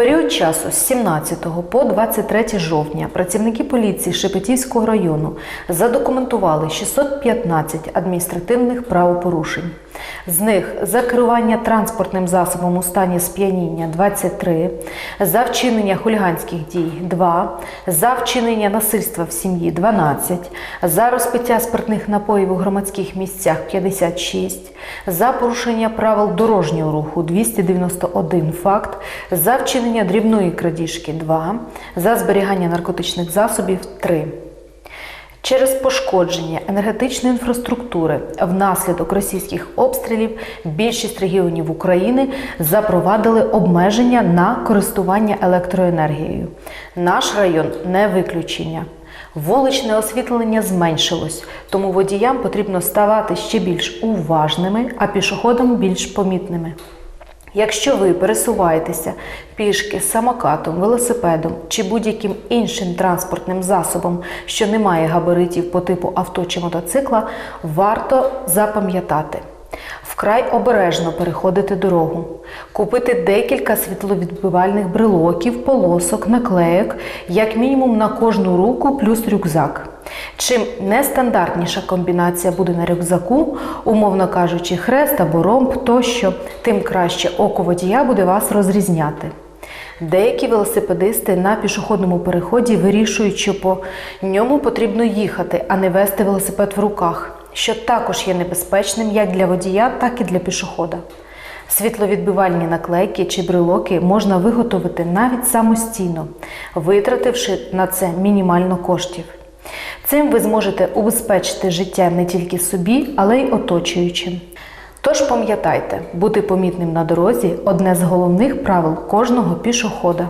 період часу з 17 по 23 жовтня працівники поліції Шепетівського району задокументували 615 адміністративних правопорушень. З них за керування транспортним засобом у стані сп'яніння 23, за вчинення хуліганських дій 2, за вчинення насильства в сім'ї 12, за розпиття спиртних напоїв у громадських місцях 56, за порушення правил дорожнього руху 291 факт, за вчинення дрібної крадіжки 2, за зберігання наркотичних засобів 3. Через пошкодження енергетичної інфраструктури внаслідок російських обстрілів більшість регіонів України запровадили обмеження на користування електроенергією. Наш район не виключення. Вуличне освітлення зменшилось, тому водіям потрібно ставати ще більш уважними, а пішоходам більш помітними. Якщо ви пересуваєтеся пішки, самокатом, велосипедом чи будь-яким іншим транспортним засобом, що не має габаритів по типу авто чи мотоцикла, варто запам'ятати. Вкрай обережно переходити дорогу, купити декілька світловідбивальних брелоків, полосок, наклеєк, як мінімум на кожну руку плюс рюкзак. Чим нестандартніша комбінація буде на рюкзаку, умовно кажучи, хрест або ромб тощо, тим краще око водія буде вас розрізняти. Деякі велосипедисти на пішохідному переході вирішують, що по ньому потрібно їхати, а не вести велосипед в руках, що також є небезпечним як для водія, так і для пішохода. Світловідбивальні наклейки чи брелоки можна виготовити навіть самостійно, витративши на це мінімально коштів. Цим ви зможете убезпечити життя не тільки собі, але й оточуючим. Тож пам'ятайте, бути помітним на дорозі одне з головних правил кожного пішохода.